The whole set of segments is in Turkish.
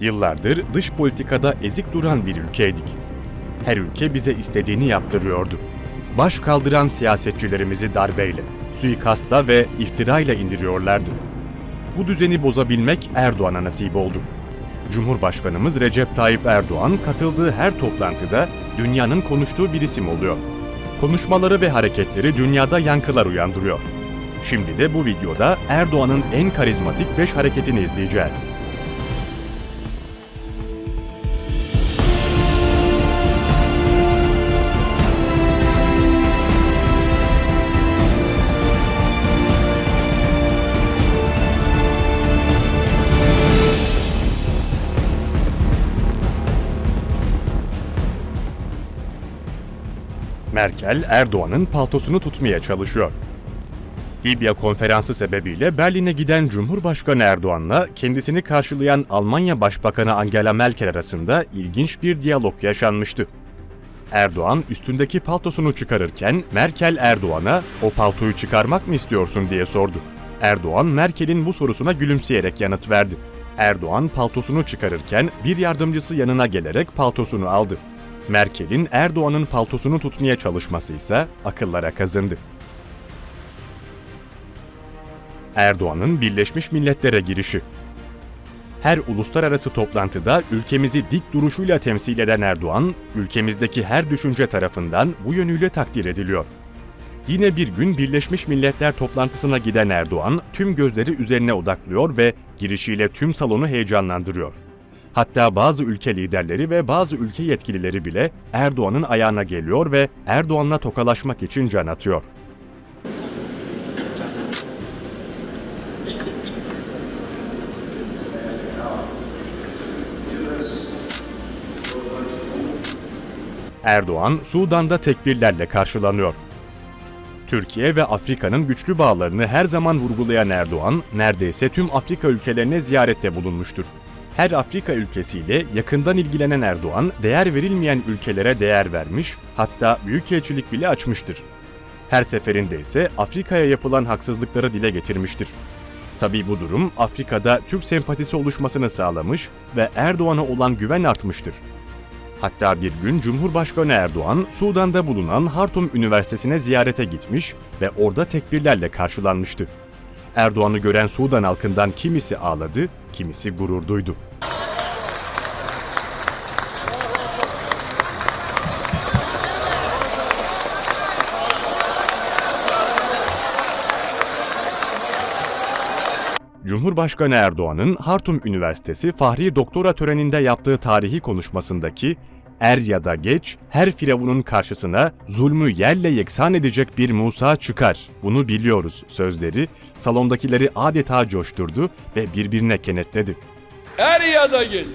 Yıllardır dış politikada ezik duran bir ülkeydik. Her ülke bize istediğini yaptırıyordu. Baş kaldıran siyasetçilerimizi darbeyle, suikastla ve iftirayla indiriyorlardı. Bu düzeni bozabilmek Erdoğan'a nasip oldu. Cumhurbaşkanımız Recep Tayyip Erdoğan katıldığı her toplantıda dünyanın konuştuğu bir isim oluyor. Konuşmaları ve hareketleri dünyada yankılar uyandırıyor. Şimdi de bu videoda Erdoğan'ın en karizmatik 5 hareketini izleyeceğiz. Merkel, Erdoğan'ın paltosunu tutmaya çalışıyor. Libya konferansı sebebiyle Berlin'e giden Cumhurbaşkanı Erdoğan'la kendisini karşılayan Almanya Başbakanı Angela Merkel arasında ilginç bir diyalog yaşanmıştı. Erdoğan üstündeki paltosunu çıkarırken Merkel Erdoğan'a "O paltoyu çıkarmak mı istiyorsun?" diye sordu. Erdoğan Merkel'in bu sorusuna gülümseyerek yanıt verdi. Erdoğan paltosunu çıkarırken bir yardımcısı yanına gelerek paltosunu aldı. Merkel'in Erdoğan'ın paltosunu tutmaya çalışması ise akıllara kazındı. Erdoğan'ın Birleşmiş Milletler'e girişi. Her uluslararası toplantıda ülkemizi dik duruşuyla temsil eden Erdoğan, ülkemizdeki her düşünce tarafından bu yönüyle takdir ediliyor. Yine bir gün Birleşmiş Milletler toplantısına giden Erdoğan, tüm gözleri üzerine odaklıyor ve girişiyle tüm salonu heyecanlandırıyor. Hatta bazı ülke liderleri ve bazı ülke yetkilileri bile Erdoğan'ın ayağına geliyor ve Erdoğan'la tokalaşmak için can atıyor. Erdoğan, Sudan'da tekbirlerle karşılanıyor. Türkiye ve Afrika'nın güçlü bağlarını her zaman vurgulayan Erdoğan, neredeyse tüm Afrika ülkelerine ziyarette bulunmuştur. Her Afrika ülkesiyle yakından ilgilenen Erdoğan, değer verilmeyen ülkelere değer vermiş, hatta büyükelçilik bile açmıştır. Her seferinde ise Afrika'ya yapılan haksızlıkları dile getirmiştir. Tabii bu durum Afrika'da Türk sempatisi oluşmasını sağlamış ve Erdoğan'a olan güven artmıştır. Hatta bir gün Cumhurbaşkanı Erdoğan, Sudan'da bulunan Hartum Üniversitesi'ne ziyarete gitmiş ve orada tekbirlerle karşılanmıştı. Erdoğan'ı gören Sudan halkından kimisi ağladı, kimisi gurur duydu. Cumhurbaşkanı Erdoğan'ın Hartum Üniversitesi Fahri Doktora töreninde yaptığı tarihi konuşmasındaki er ya da geç her firavunun karşısına zulmü yerle yeksan edecek bir Musa çıkar. Bunu biliyoruz sözleri salondakileri adeta coşturdu ve birbirine kenetledi. Er ya da geç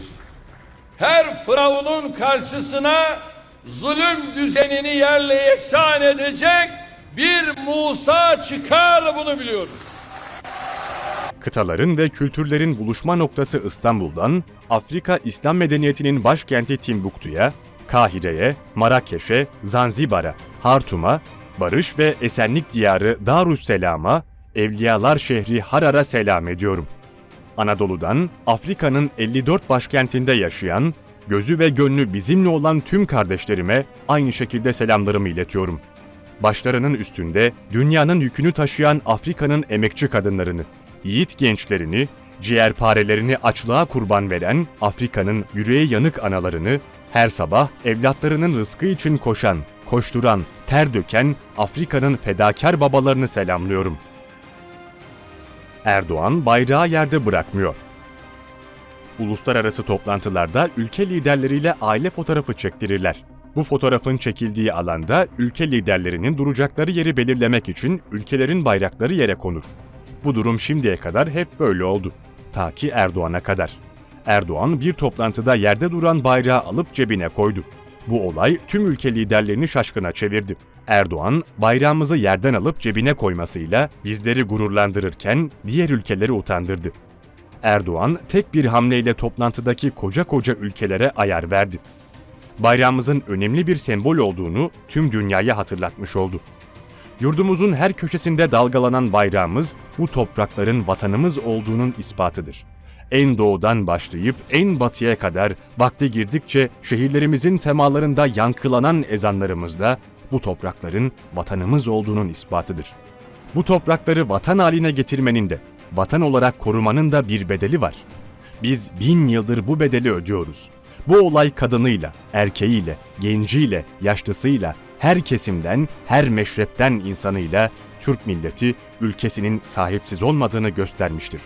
her firavunun karşısına zulüm düzenini yerle yeksan edecek bir Musa çıkar bunu biliyoruz. Kıtaların ve kültürlerin buluşma noktası İstanbul'dan Afrika İslam medeniyetinin başkenti Timbuktu'ya, Kahire'ye, Marrakeş'e, Zanzibar'a, Hartum'a, barış ve esenlik diyarı Darüsselam'a, Evliyalar şehri Harar'a selam ediyorum. Anadolu'dan Afrika'nın 54 başkentinde yaşayan, gözü ve gönlü bizimle olan tüm kardeşlerime aynı şekilde selamlarımı iletiyorum. Başlarının üstünde dünyanın yükünü taşıyan Afrika'nın emekçi kadınlarını, yiğit gençlerini, ciğerparelerini açlığa kurban veren Afrika'nın yüreği yanık analarını, her sabah evlatlarının rızkı için koşan, koşturan, ter döken Afrika'nın fedakar babalarını selamlıyorum. Erdoğan bayrağı yerde bırakmıyor. Uluslararası toplantılarda ülke liderleriyle aile fotoğrafı çektirirler. Bu fotoğrafın çekildiği alanda ülke liderlerinin duracakları yeri belirlemek için ülkelerin bayrakları yere konur. Bu durum şimdiye kadar hep böyle oldu. Ta ki Erdoğan'a kadar. Erdoğan bir toplantıda yerde duran bayrağı alıp cebine koydu. Bu olay tüm ülke liderlerini şaşkına çevirdi. Erdoğan, bayrağımızı yerden alıp cebine koymasıyla bizleri gururlandırırken diğer ülkeleri utandırdı. Erdoğan tek bir hamleyle toplantıdaki koca koca ülkelere ayar verdi. Bayrağımızın önemli bir sembol olduğunu tüm dünyaya hatırlatmış oldu. Yurdumuzun her köşesinde dalgalanan bayrağımız bu toprakların vatanımız olduğunun ispatıdır. En doğudan başlayıp en batıya kadar vakti girdikçe şehirlerimizin semalarında yankılanan ezanlarımızda bu toprakların vatanımız olduğunun ispatıdır. Bu toprakları vatan haline getirmenin de, vatan olarak korumanın da bir bedeli var. Biz bin yıldır bu bedeli ödüyoruz. Bu olay kadınıyla, erkeğiyle, genciyle, yaşlısıyla, her kesimden, her meşrepten insanıyla Türk milleti ülkesinin sahipsiz olmadığını göstermiştir.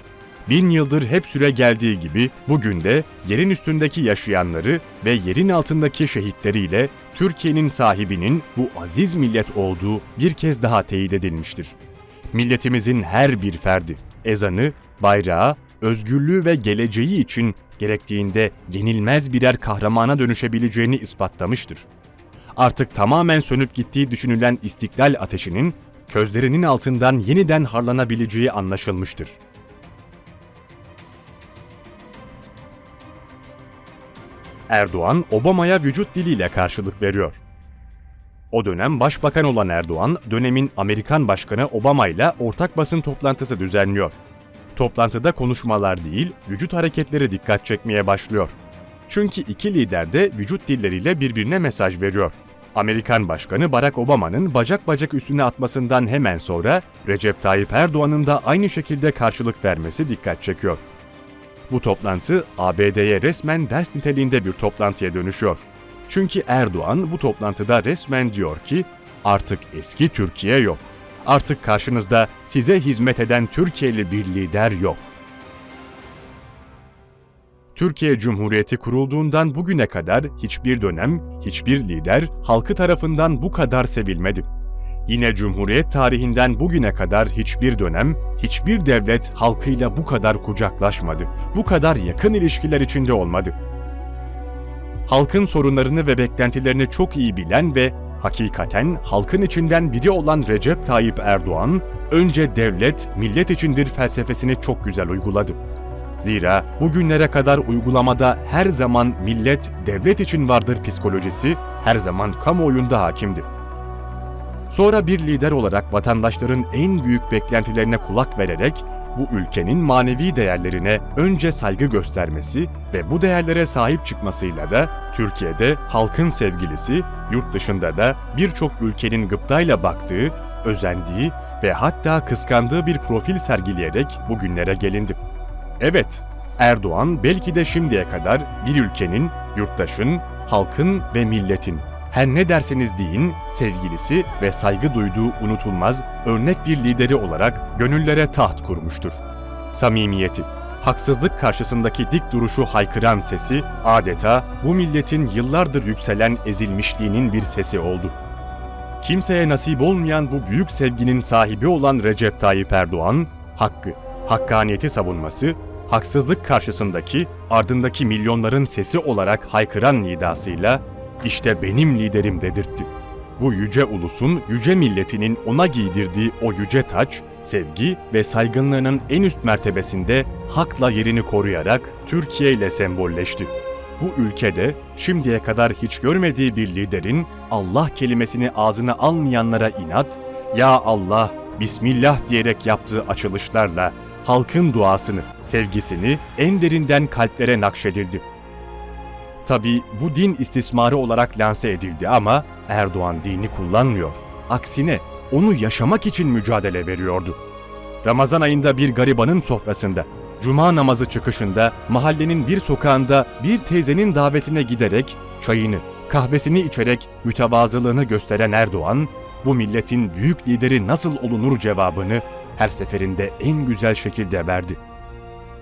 Bin yıldır hep süre geldiği gibi bugün de yerin üstündeki yaşayanları ve yerin altındaki şehitleriyle Türkiye'nin sahibinin bu aziz millet olduğu bir kez daha teyit edilmiştir. Milletimizin her bir ferdi, ezanı, bayrağı, özgürlüğü ve geleceği için gerektiğinde yenilmez birer kahramana dönüşebileceğini ispatlamıştır. Artık tamamen sönüp gittiği düşünülen istiklal ateşinin közlerinin altından yeniden harlanabileceği anlaşılmıştır. Erdoğan, Obama'ya vücut diliyle karşılık veriyor. O dönem başbakan olan Erdoğan, dönemin Amerikan Başkanı Obama ile ortak basın toplantısı düzenliyor. Toplantıda konuşmalar değil, vücut hareketleri dikkat çekmeye başlıyor. Çünkü iki lider de vücut dilleriyle birbirine mesaj veriyor. Amerikan Başkanı Barack Obama'nın bacak bacak üstüne atmasından hemen sonra Recep Tayyip Erdoğan'ın da aynı şekilde karşılık vermesi dikkat çekiyor. Bu toplantı ABD'ye resmen ders niteliğinde bir toplantıya dönüşüyor. Çünkü Erdoğan bu toplantıda resmen diyor ki artık eski Türkiye yok. Artık karşınızda size hizmet eden Türkiye'li bir lider yok. Türkiye Cumhuriyeti kurulduğundan bugüne kadar hiçbir dönem, hiçbir lider halkı tarafından bu kadar sevilmedi. Yine Cumhuriyet tarihinden bugüne kadar hiçbir dönem, hiçbir devlet halkıyla bu kadar kucaklaşmadı. Bu kadar yakın ilişkiler içinde olmadı. Halkın sorunlarını ve beklentilerini çok iyi bilen ve hakikaten halkın içinden biri olan Recep Tayyip Erdoğan, önce devlet, millet içindir felsefesini çok güzel uyguladı. Zira bugünlere kadar uygulamada her zaman millet devlet için vardır psikolojisi her zaman kamuoyunda hakimdi. Sonra bir lider olarak vatandaşların en büyük beklentilerine kulak vererek bu ülkenin manevi değerlerine önce saygı göstermesi ve bu değerlere sahip çıkmasıyla da Türkiye'de halkın sevgilisi, yurt dışında da birçok ülkenin gıptayla baktığı, özendiği ve hatta kıskandığı bir profil sergileyerek bugünlere gelindi. Evet, Erdoğan belki de şimdiye kadar bir ülkenin, yurttaşın, halkın ve milletin her ne derseniz deyin sevgilisi ve saygı duyduğu unutulmaz örnek bir lideri olarak gönüllere taht kurmuştur. Samimiyeti, haksızlık karşısındaki dik duruşu haykıran sesi adeta bu milletin yıllardır yükselen ezilmişliğinin bir sesi oldu. Kimseye nasip olmayan bu büyük sevginin sahibi olan Recep Tayyip Erdoğan, hakkı, hakkaniyeti savunması, haksızlık karşısındaki, ardındaki milyonların sesi olarak haykıran nidasıyla işte benim liderim dedirtti. Bu yüce ulusun, yüce milletinin ona giydirdiği o yüce taç, sevgi ve saygınlığının en üst mertebesinde hakla yerini koruyarak Türkiye ile sembolleşti. Bu ülkede şimdiye kadar hiç görmediği bir liderin Allah kelimesini ağzına almayanlara inat, ya Allah, Bismillah diyerek yaptığı açılışlarla halkın duasını, sevgisini en derinden kalplere nakşedildi. Tabi bu din istismarı olarak lanse edildi ama Erdoğan dini kullanmıyor. Aksine onu yaşamak için mücadele veriyordu. Ramazan ayında bir garibanın sofrasında, cuma namazı çıkışında mahallenin bir sokağında bir teyzenin davetine giderek çayını, kahvesini içerek mütevazılığını gösteren Erdoğan, bu milletin büyük lideri nasıl olunur cevabını her seferinde en güzel şekilde verdi.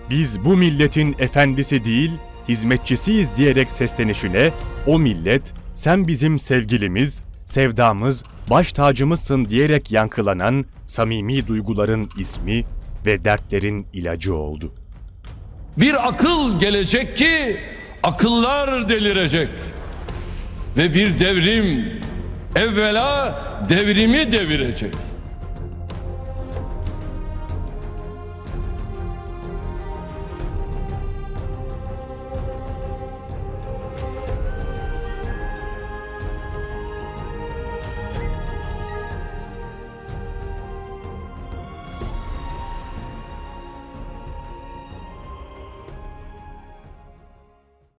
Biz bu milletin efendisi değil, hizmetçisiyiz diyerek seslenişine o millet sen bizim sevgilimiz, sevdamız, baş tacımızsın diyerek yankılanan samimi duyguların ismi ve dertlerin ilacı oldu. Bir akıl gelecek ki akıllar delirecek. Ve bir devrim evvela devrimi devirecek.